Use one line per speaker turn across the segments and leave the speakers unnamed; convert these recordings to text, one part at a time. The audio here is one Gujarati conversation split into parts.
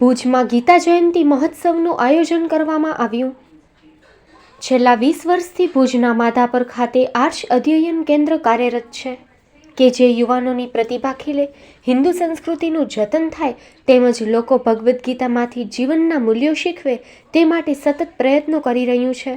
ભુજમાં ગીતા જયંતિ મહોત્સવનું આયોજન કરવામાં આવ્યું. છેલ્લા વીસ વર્ષથી ભુજના માધાપર ખાતે આર્ષ અધ્યયન કેન્દ્ર કાર્યરત છે કે જે યુવાનોની પ્રતિભા ખીલે, હિન્દુ સંસ્કૃતિનું જતન થાય તેમજ લોકો ભગવદ્ ગીતામાંથી જીવનના મૂલ્યો શીખવે તે માટે સતત પ્રયત્નો કરી રહ્યું છે.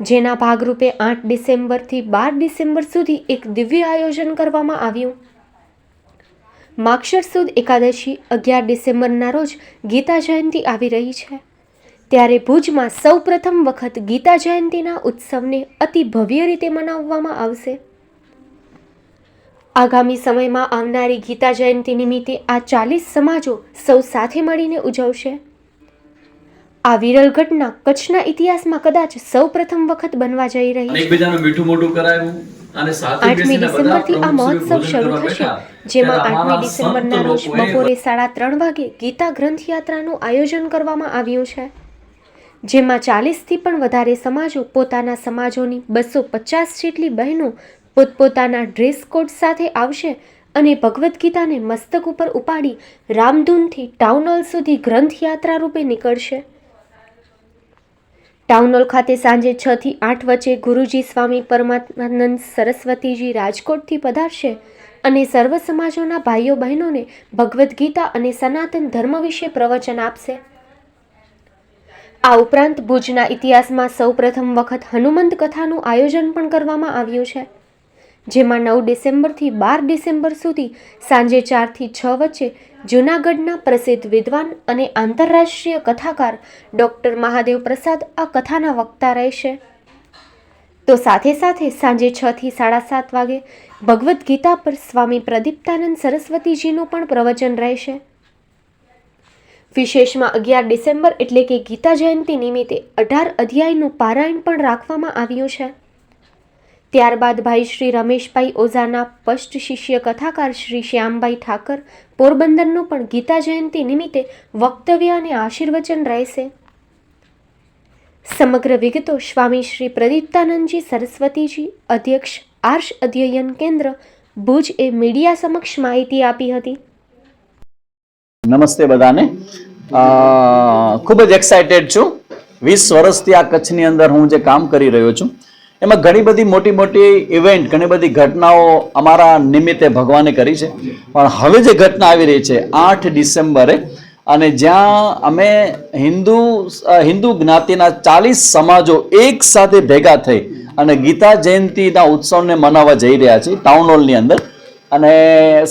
જેના ભાગરૂપે આઠ ડિસેમ્બરથી બાર ડિસેમ્બર સુધી એક દિવ્ય આયોજન કરવામાં આવ્યું. માક્ષર સુદ એકાદશી અગિયાર ડિસેમ્બરના રોજ ગીતા જયંતિ આવી રહી છે. ત્યારે ભુજમાં સૌ પ્રથમ વખત ગીતા જયંતિના ઉત્સવને અતિ ભવ્ય રીતે મનાવવામાં આવશે. આગામી સમયમાં આવનારી ગીતા જયંતિ નિમિત્તે આ ચાલીસ સમાજો સૌ સાથે મળીને ઉજવશે. આ વિરલ ઘટના કચ્છના ઇતિહાસમાં કદાચ સૌ પ્રથમ વખત બનવા જઈ રહી છે
મીઠું મોઢું કરાવ્યું. અને સાથે
આઠમી ડિસેમ્બરથી આ મહોત્સવ શરૂ થશે જેમાં આઠમી ડિસેમ્બરના રોજ બપોરે સાડા ત્રણ વાગે ગીતા ગ્રંથ યાત્રાનું આયોજન કરવામાં આવ્યું છે. જેમાં ચાલીસથી પણ વધારે સમાજો પોતાના સમાજોની બસો પચાસ જેટલી બહેનો પોતપોતાના ડ્રેસ કોડ સાથે આવશે અને ભગવદ્ ગીતાને મસ્તક ઉપર ઉપાડી રામધૂનથી ટાઉન હોલ સુધી ગ્રંથ યાત્રા રૂપે નીકળશે. ટાઉન ખાતે સાંજે છ થી આઠ વચ્ચે ગુરુજી સ્વામી પરમાત્માનંદ સરસ્વતીજી રાજકોટથી પધારશે અને સર્વ સમાજોના ભાઈઓ બહેનોને ભગવદ્ ગીતા અને સનાતન ધર્મ વિશે પ્રવચન આપશે. આ ઉપરાંત ભુજના ઇતિહાસમાં સૌપ્રથમ વખત હનુમંત કથાનું આયોજન પણ કરવામાં આવ્યું છે. જેમાં નવ ડિસેમ્બરથી બાર ડિસેમ્બર સુધી સાંજે ચારથી છ વચ્ચે જૂનાગઢના પ્રસિદ્ધ વિદ્વાન અને આંતરરાષ્ટ્રીય કથાકાર ડૉક્ટર મહાદેવ પ્રસાદ આ કથાના વક્તા રહેશે. તો સાથે સાથે સાંજે છથી સાડા સાત વાગે ભગવદ્ ગીતા પર સ્વામી પ્રદીપ્તાનંદ સરસ્વતીજીનું પણ પ્રવચન રહેશે. વિશેષમાં અગિયાર ડિસેમ્બર એટલે કે ગીતા જયંતિ નિમિત્તે અઢાર અધ્યાયનું પારાયણ પણ રાખવામાં આવ્યું છે. ત્યારબાદ ભાઈ શ્રી રમેશભાઈ ઓઝાના પષ્ટ શિષ્ય કથાકાર શ્રી શ્યામભાઈ ઠાકર પોરબંદરનું પણ ગીતા જયંતિ નિમિત્તે વક્તવ્ય અને આશીર્વચન રહેશે. સમગ્ર વિગતો સ્વામી શ્રી પ્રદીપ્તાનંદજી સરસ્વતીજી અધ્યક્ષ આર્ષ અધ્યયન કેન્દ્ર ભુજ એ મીડિયા સમક્ષ માહિતી આપી હતી.
નમસ્તે બધાને. ખૂબ જ એક્સાઇટેડ છું. વીસ વર્ષથી આ કચ્છની અંદર હું જે કામ કરી રહ્યો છું એમાં ઘણી બધી મોટી મોટી ઇવેન્ટ ઘણી બધી ઘટનાઓ અમારા નિમિત્તે ભગવાને કરી છે. પણ હવે જે ઘટના આવી રહી છે, આઠ ડિસેમ્બરે, અને જ્યાં અમે હિન્દુ હિન્દુ જ્ઞાતિના ચાલીસ સમાજો એક સાથે ભેગા થઈ અને ગીતા જયંતિના ઉત્સવને મનાવવા જઈ રહ્યા છીએ ટાઉન હોલની અંદર. અને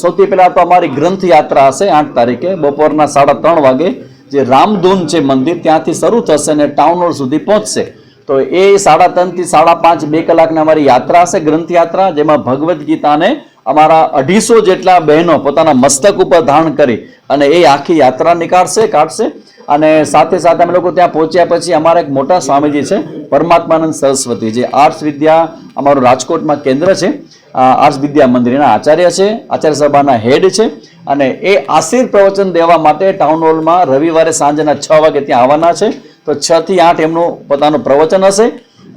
સૌથી પહેલાં તો અમારી ગ્રંથ યાત્રા હશે આઠ તારીખે, બપોરના સાડા ત્રણ વાગે, જે રામધૂન છે મંદિર, ત્યાંથી શરૂ થશે અને ટાઉન હોલ સુધી પહોંચશે. તો એ સાડા ત્રણથી સાડા પાંચ બે કલાકની અમારી યાત્રા હશે ગ્રંથ યાત્રા જેમાં ભગવદ્ ગીતાને અમારા અઢીસો જેટલા બહેનો પોતાના મસ્તક ઉપર ધારણ કરી અને એ આખી યાત્રા નીકાળશે, કાઢશે. અને સાથે સાથે અમે લોકો ત્યાં પહોંચ્યા પછી અમારા એક મોટા સ્વામીજી છે, પરમાત્માનંદ સરસ્વતી, જે આર્ટ્સ વિદ્યા અમારું રાજકોટમાં કેન્દ્ર છે. આર્ટ્સ વિદ્યા મંદિરના આચાર્ય છે, આચાર્ય સભાના હેડ છે અને એ આશીર્ પ્રવચન દેવા માટે ટાઉન હોલમાં રવિવારે સાંજના છ વાગે ત્યાં આવવાના છે. તો છ થી આઠ એમનું પોતાનું પ્રવચન હશે.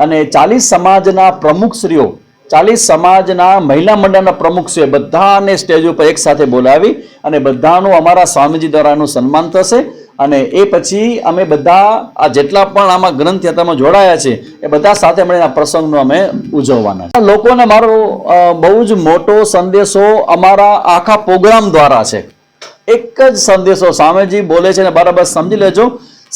અને ચાલીસ સમાજના પ્રમુખશ્રીઓ ચાલીસ સમાજના મહિલા મંડળના પ્રમુખશ્રીઓ બધાને સ્ટેજ ઉપર એક સાથે બોલાવી અને બધાનું અમારા સ્વામીજી દ્વારાનું સન્માન થશે. અને એ પછી અમે બધા આ જેટલા પણ આમાં ગ્રંથ યાત્રામાં જોડાયા છે, એ બધા સાથે મળીને આ પ્રસંગનો અમે ઉજવવાના છે. લોકોને મારો બહુ જ મોટો સંદેશો અમારા આખા પ્રોગ્રામ દ્વારા છે. એક જ સંદેશો સ્વામીજી બોલે છે ને બરાબર સમજી લેજો.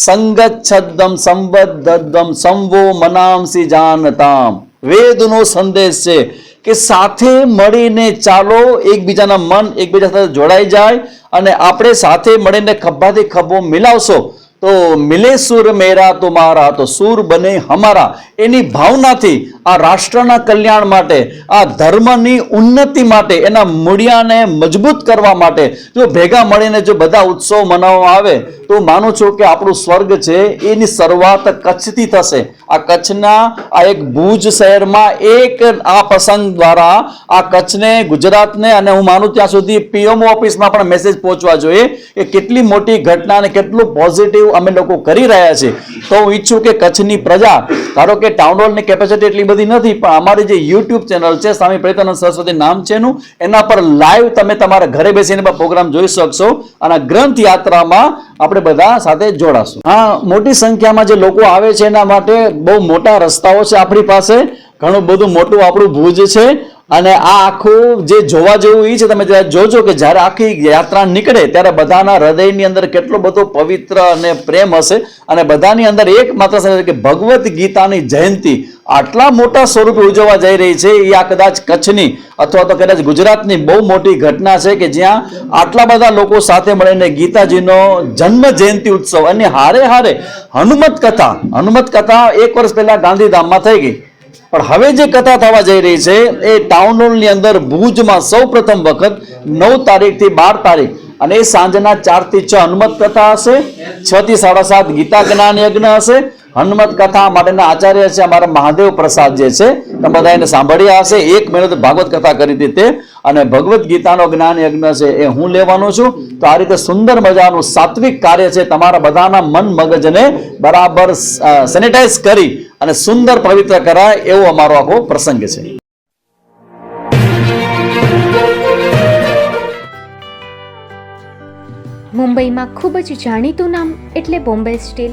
સંગચ્છદમ સંબદ્ધમ સંવો મનામસી જાનતામ વેદનો સંદેશ છે કે સાથે મળીને ચાલો એકબીજાના મન એકબીજા સાથે જોડાઈ જાય અને આપણે સાથે મળીને ખભાથી ખભો મિલાવશો તો મિલે સુર મેરા તુમારા, તો સુર બને હમારા. એની ભાવનાથી આ રાષ્ટ્રના કલ્યાણ માટે, આ ધર્મની ઉન્નતિ માટે, એના મૂળિયાને મજબૂત કરવા માટે, જો ભેગા મળીને જો બધા ઉત્સવ મનાવવામાં આવે, તો માનું છું કે આપણું સ્વર્ગ છે, એની શરૂઆત કચ્છથી થશે. આ કચ્છના આ એક ભુજ શહેરમાં એક આ પ્રસંગ દ્વારા આ કચ્છને, ગુજરાતને અને હું માનું ત્યાં સુધી પીએમઓ ઓફિસમાં પણ મેસેજ પહોંચવા જોઈએ કે કેટલી મોટી ઘટના અને કેટલું પોઝિટિવ અમે લોકો કરી રહ્યા છીએ. તો હું ઈચ્છું કે કચ્છની પ્રજા, ધારો કે ટાઉન હોલની કેપેસિટી એટલી બધી નથી, પણ અમારી જે યુટ્યુબ ચેનલ છે, સ્વામી પ્રેતાનંદ સરસ્વતી નામ છે એનું, એના પર લાઈવ તમે તમારા ઘરે બેસીને પ્રોગ્રામ જોઈ શકશો અને ગ્રંથ યાત્રામાં આપણે બધા સાથે જોડાશું. હા, મોટી સંખ્યામાં જે લોકો આવે છે એના માટે બહુ મોટા રસ્તાઓ છે આપણી પાસે. ઘણું બધું મોટું આપણું ભુજ છે. અને આ આખું જે જોવા જેવું એ છે, તમે જ્યારે જોજો કે જ્યારે આખી યાત્રા નીકળે ત્યારે બધાના હૃદયની અંદર કેટલો બધો પવિત્ર અને પ્રેમ હશે અને બધાની અંદર એક માત્ર કે ભગવદ્ ગીતાની જયંતિ આટલા મોટા સ્વરૂપે ઉજવવા જઈ રહી છે એ આ કદાચ કચ્છની અથવા તો કદાચ ગુજરાતની બહુ મોટી ઘટના છે કે જ્યાં આટલા બધા લોકો સાથે મળીને ગીતાજીનો જન્મ જયંતિ ઉત્સવ. અને હારે હારે હનુમત કથા હનુમત કથા એક વર્ષ પહેલા ગાંધીધામમાં થઈ ગઈ. પણ હવે જે કથા થવા જઈ રહી છે, એ ટાઉન હોલની અંદર ભુજમાં સૌ પ્રથમ વખત નવ તારીખથી બાર તારીખ અને સાંજના ચારથી છ હનુમત કથા હશે, છ થી સાડા સાત ગીતા જ્ઞાન યજ્ઞ હશે હનુમત કથા માટેના આચાર્ય છે અમારા મહાદેવ પ્રસાદ જે છે, તમે બધા એને સાંભળ્યા હશે. એક મહિનો ભાગવત કથા કરી હતી તે. અને ભગવદ્ ગીતાનો જ્ઞાન યજ્ઞ છે એ હું લેવાનો છું. તો આ રીતે સુંદર મજાનું સાત્વિક કાર્ય છે તમારા બધાના મન મગજને બરાબર સેનિટાઈઝ કરી અને સુંદર પવિત્ર કરાય એવો અમારો આખો પ્રસંગ છે.
મુંબઈમાં ખૂબ જ જાણીતું નામ એટલે Bombay steel.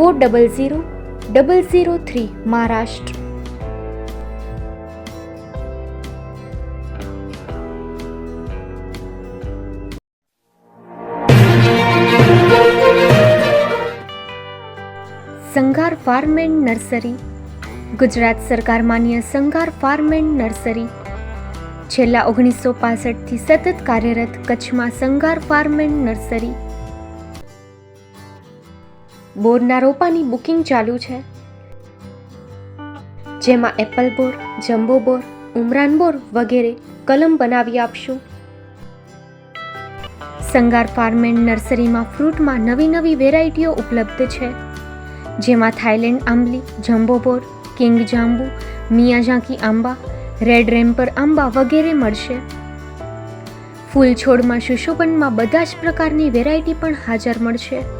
four double zero double zero three Maharashtra Sanghar farm and nursery Gujarat સરકાર માન્ય સંઘાર ફાર્મ એન્ડ નર્સરી છેલ્લા ઓગણીસો પાસઠથી સતત કાર્યરત કચ્છમાં સંઘાર ફાર્મ એન્ડ નર્સરી બોરના રોપાની બુકિંગ ચાલુ છે. જેમાં એપલ બોર, જમ્બો બોર, ઉમરાન બોર વગેરે કલમ બનાવી આપશું. સંગાર ફાર્મ એન્ડ નર્સરીમાં ફ્રૂટમાં નવી નવી વેરાયટીઓ ઉપલબ્ધ છે. જેમાં થાઈલેન્ડ આંબલી, જમ્બો બોર, કિંગ જાંબુ મિયાઝાકી આંબા, રેડ રેમ્પર આંબા વગેરે મળશે. ફૂલ છોડમાં સુશોભનમાં બધા જ પ્રકારની વેરાયટી પણ હાજર મળશે.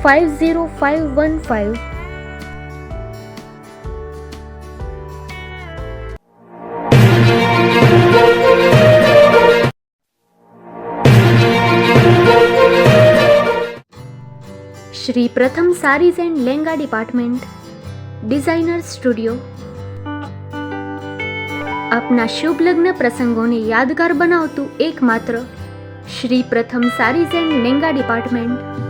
five zero five one five Shri Pratham sarees and lenga department designer studio આપના શુભ લગ્ન પ્રસંગોને યાદગાર બનાવતું એકમાત્ર Shri Pratham sarees and lehenga department